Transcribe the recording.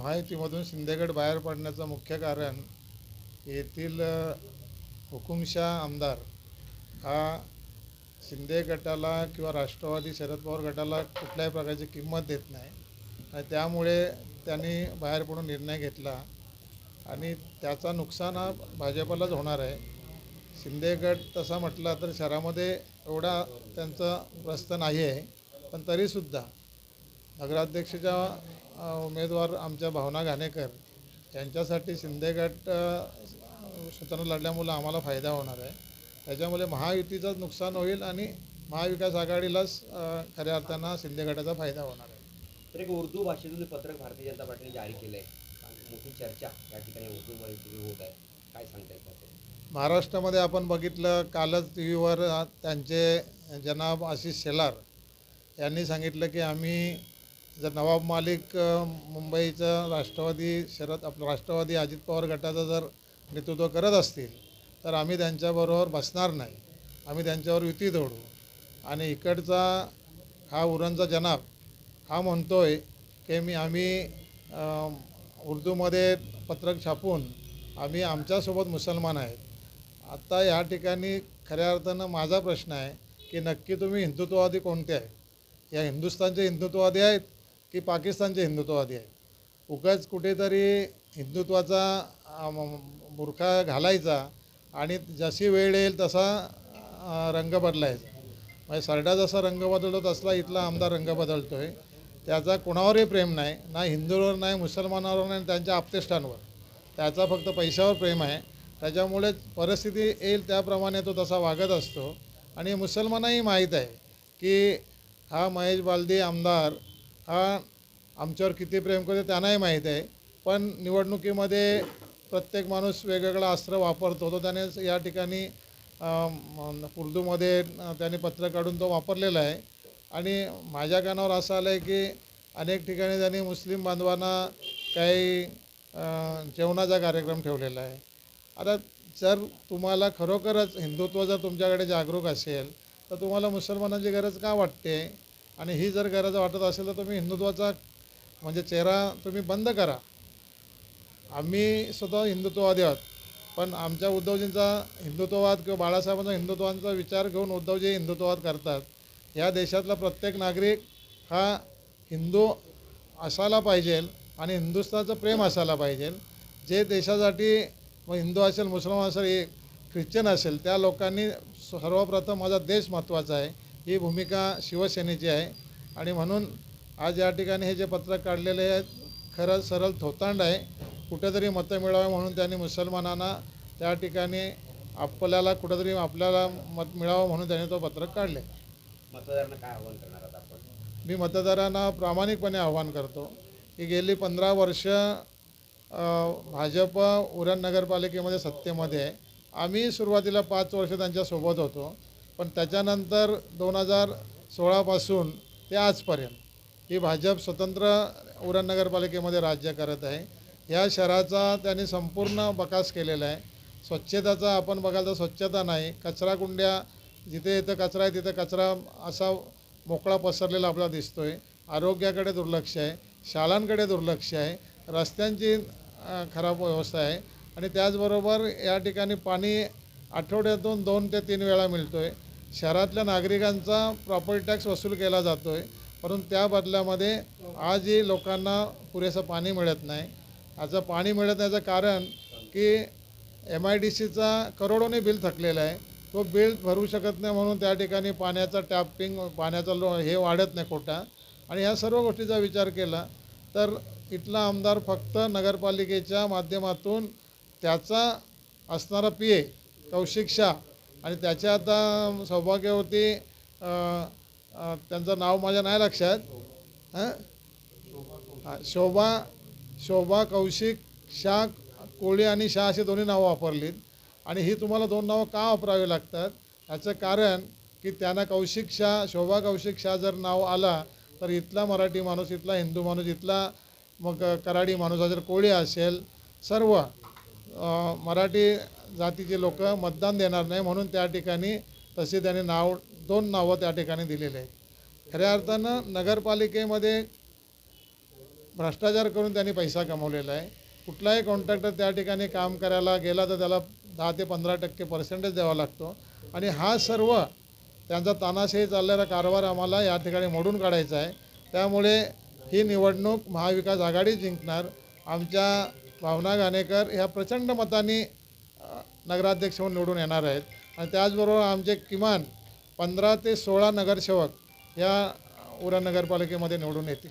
महायुतीमधून शिंदेगड बाहेर पडण्याचं मुख्य कारण येथील हुकुमशाह आमदार हा शिंदे गटाला किंवा राष्ट्रवादी शरद पवार गटाला कुठल्याही प्रकारची किंमत देत नाही. आणि त्यामुळे त्यांनी बाहेर पडून निर्णय घेतला आणि त्याचा नुकसान हा भाजपलाच होणार आहे. शिंदे गट तसा म्हटला तर शहरामध्ये एवढा त्यांचं प्रस्थ नाही आहे पण तरीसुद्धा नगराध्यक्षाच्या उमेदवार आमच्या भावना घाणेकर यांच्यासाठी शिंदे गट अ, स्वतंत्र लढल्यामुळं आम्हाला फायदा होणार आहे. त्याच्यामुळे महायुतीचं नुकसान होईल आणि महाविकास आघाडीलाच खऱ्या अर्थानं शिंदे गटाचा फायदा होणार आहे. तर एक उर्दू भाषेतून पत्रक भारतीय जनता पार्टीने जारी केलं आहे मोठी चर्चा या ठिकाणी उर्दूमध्ये होत आहे. काय सांगता येईल? महाराष्ट्रामध्ये आपण बघितलं कालच टी व्हीवर त्यांचे जनाब आशिष शेलार यांनी सांगितलं की आम्ही जर नवाब मालिक मुंबईचं राष्ट्रवादी शरद आपलं राष्ट्रवादी अजित पवार गटाचं जर नेतृत्व करत असतील तर आम्ही त्यांच्याबरोबर बसणार नाही. आम्ही त्यांच्यावर युती तोडू. आणि इकडचा हा उरणचा जनाब हा म्हणतो आहे की मी आम्ही उर्दूमध्ये पत्रक छापून आम्ही आमच्यासोबत मुसलमान आहेत. आता या ठिकाणी खऱ्या अर्थानं माझा प्रश्न आहे की नक्की तुम्ही हिंदुत्ववादी कोणते आहे या हिंदुस्थानचे हिंदुत्ववादी आहेत? की पाकिस्तानचे हिंदुत्ववादी आहेत. उगाच कुठेतरी हिंदुत्वाचा बुरखा घालायचा आणि जशी वेळ येईल तसा रंग बदलायचा. म्हणजे सरडा जसा रंग बदलतो तसला इथला आमदार रंग बदलतो आहे त्याचा कोणावरही प्रेम नाही ना हिंदूंवर नाही मुसलमानावर नाही त्यांच्या आप्तेष्टांवर. त्याचा फक्त पैशावर प्रेम आहे. त्याच्यामुळे परिस्थिती येईल त्याप्रमाणे तो तसा वागत असतो. आणि मुसलमानाही माहीत आहे की हा महेश बालदी आमदार हा आमच्यावर किती प्रेम करतो त्यांनाही माहीत आहे. पण निवडणुकीमध्ये प्रत्येक माणूस वेगवेगळा अस्त्र वापरतो तो त्याने या ठिकाणी उर्दूमध्ये त्याने पत्र काढून तो वापरलेला आहे. आणि माझ्या कानावर असं आलं आहे की अनेक ठिकाणी त्यांनी मुस्लिम बांधवांना काही जेवणाचा कार्यक्रम ठेवलेला आहे. आता जर तुम्हाला खरोखरच हिंदुत्व जर तुमच्याकडे जागरूक असेल तर तुम्हाला मुसलमानांची गरज का वाटते? आणि ही जर गरज वाटत असेल तर तुम्ही हिंदुत्वाचा म्हणजे चेहरा तुम्ही बंद करा. आम्ही स्वतः हिंदुत्ववादी आहोत. पण आमच्या उद्धवजींचा हिंदुत्ववाद किंवा बाळासाहेबांचा हिंदुत्वांचा विचार घेऊन उद्धवजी हिंदुत्ववाद करतात. या देशातला प्रत्येक नागरिक हा हिंदू असायला पाहिजे आणि हिंदुस्थानचं प्रेम असायला पाहिजे. जे देशासाठी मग हिंदू असेल मुसलमान असेल ख्रिश्चन असेल त्या लोकांनी सर्वप्रथम माझा देश महत्त्वाचा आहे. ही भूमिका शिवसेनेची आहे. आणि म्हणून आज या ठिकाणी हे जे पत्रक काढलेले आहेत खरं सरळ थोतांड आहे. कुठेतरी मतं मिळावे म्हणून त्यांनी मुसलमानांना त्या ठिकाणी आपल्याला कुठेतरी आपल्याला मत मिळावं म्हणून त्यांनी तो पत्रक काढले. मतदारांना काय आव्हान करणार आहात आपण? मी मतदारांना प्रामाणिकपणे आवाहन करतो की गेली पंधरा वर्ष भाजप उरण नगरपालिकेमध्ये सत्तेमध्ये आहे. आम्ही सुरुवातीला पाच वर्ष त्यांच्यासोबत होतो. पण त्याच्यानंतर दोन हजार सोळापासून ते आजपर्यंत ही भाजप स्वतंत्र उरण नगरपालिकेमध्ये राज्य करत आहे. या शहराचा त्यांनी संपूर्ण बकास केलेला आहे. स्वच्छतेचा आपण बघाल तर स्वच्छता नाही. कचरा कुंड्या जिथे इथं कचरा आहे तिथं कचरा असा मोकळा पसरलेला आपल्याला दिसतो आहे आरोग्याकडे दुर्लक्ष आहे. शाळांकडे दुर्लक्ष आहे. रस्त्यांची खराब व्यवस्था आहे. आणि त्याचबरोबर या ठिकाणी पाणी आठवड्यातून दोन ते तीन वेळा मिळतो आहे शहरातल्या नागरिकांचा प्रॉपर्टी टॅक्स वसूल केला जातो आहे परंतु त्या बदल्यामध्ये आजही लोकांना पुरेसं पाणी मिळत नाही. आता पाणी मिळत नाहीचं कारण की एम आय डी सीचा करोडोने बिल थकलेला आहे. तो बिल भरू शकत नाही म्हणून त्या ठिकाणी पाण्याचा टॅपिंग पाण्याचा लो हे वाढत नाही कोटा. आणि ह्या सर्व गोष्टीचा विचार केला तर इथला आमदार फक्त नगरपालिकेच्या माध्यमातून त्याचा असणारा पी ए कौशिक शाह. आणि त्याच्या आता सौभाग्यवती त्यांचं नाव माझ्या नाही लक्षात. हां? शोभा शोभा कौशिक शाह कोळी आणि शाह अशी दोन्ही नावं वापरलीत. आणि ही तुम्हाला दोन नावं का वापरावी लागतात? याचं कारण की त्यांना कौशिक शाह शोभा कौशिक शाह जर नाव आला तर इथला मराठी माणूस इथला हिंदू माणूस इथला मग कराडी माणूस जर कोळी असेल सर्व मराठी जातीचे लोक मतदान देणार नाही म्हणून त्या ठिकाणी तसे त्यांनी नाव दोन नावं त्या ठिकाणी दिलेले आहेत. खऱ्या अर्थानं नगरपालिकेमध्ये भ्रष्टाचार करून त्यांनी पैसा कमवलेला आहे. कुठलाही कॉन्ट्रॅक्टर त्या ठिकाणी काम करायला गेला तर त्याला दहा ते पंधरा टक्के पर्सेंटेज द्यावा लागतो. आणि हा सर्व त्यांचा तानाशाही चाललेला कारभार आम्हाला या ठिकाणी मोडून काढायचा आहे. त्यामुळे ही निवडणूक महाविकास आघाडी जिंकणार. आमच्या भावना घाणेकर ह्या प्रचंड मताने नगराध्यक्ष म्हणून निवडून येणार आहेत. आणि त्याचबरोबर आमचे किमान पंधरा ते सोळा नगरसेवक या उरण नगरपालिकेमध्ये निवडून येतील.